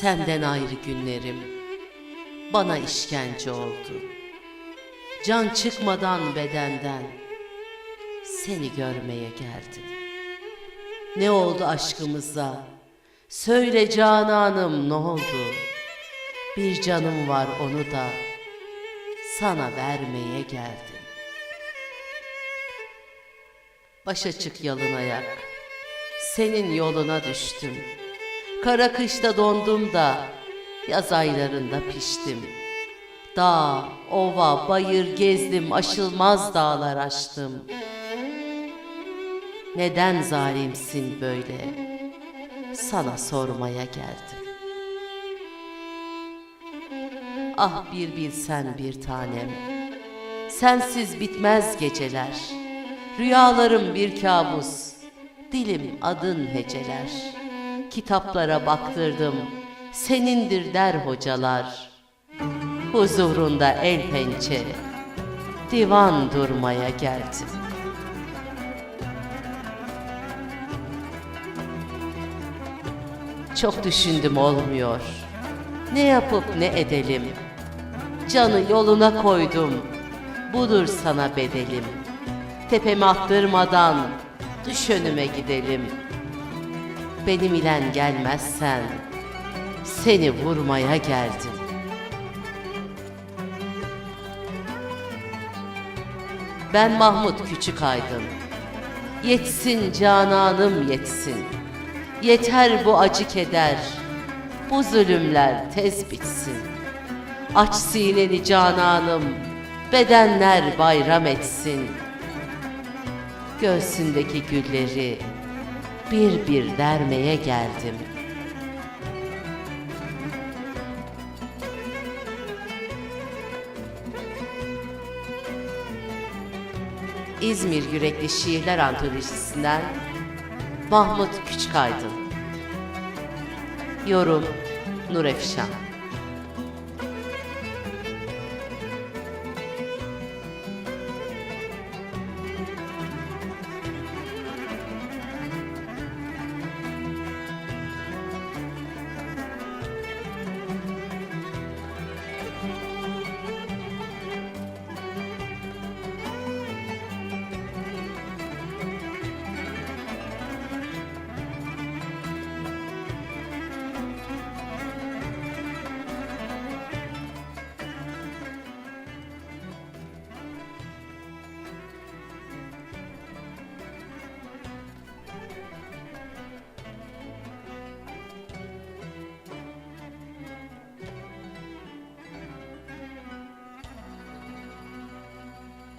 Senden ayrı günlerim bana işkence oldu. Can çıkmadan bedenden seni görmeye geldim. Ne oldu aşkımıza? Söyle cananım ne oldu? Bir canım var onu da sana vermeye geldim. Başa çık yalın ayak. Senin yoluna düştüm. Kara kışta dondum da yaz aylarında piştim. Dağ, ova, bayır gezdim, aşılmaz dağlar aştım. Neden zalimsin böyle? Sana sormaya geldim. Ah bir bilsen bir tanem. Sensiz bitmez geceler. Rüyalarım bir kabus. Dilim adın heceler. Kitaplara baktırdım. Senindir der hocalar. Huzurunda el pençe. Divan durmaya geldim. Çok düşündüm olmuyor. Ne yapıp ne edelim? Canı yoluna koydum. Budur sana bedelim. Tepemi attırmadan düş önüme gidelim. Benim ilen gelmezsen seni vurmaya geldim. Ben Mahmut Küçük Aydın. Yetsin cananım yetsin. Yeter bu acı keder. Bu zulümler tez bitsin. Aç sineni cananım. Bedenler bayram etsin. Göğsündeki gülleri bir bir dermeye geldim. İzmir Yürekli Şiirler Antolojisi'nden Mahmut Küçükaydın Yorum Nur Efşan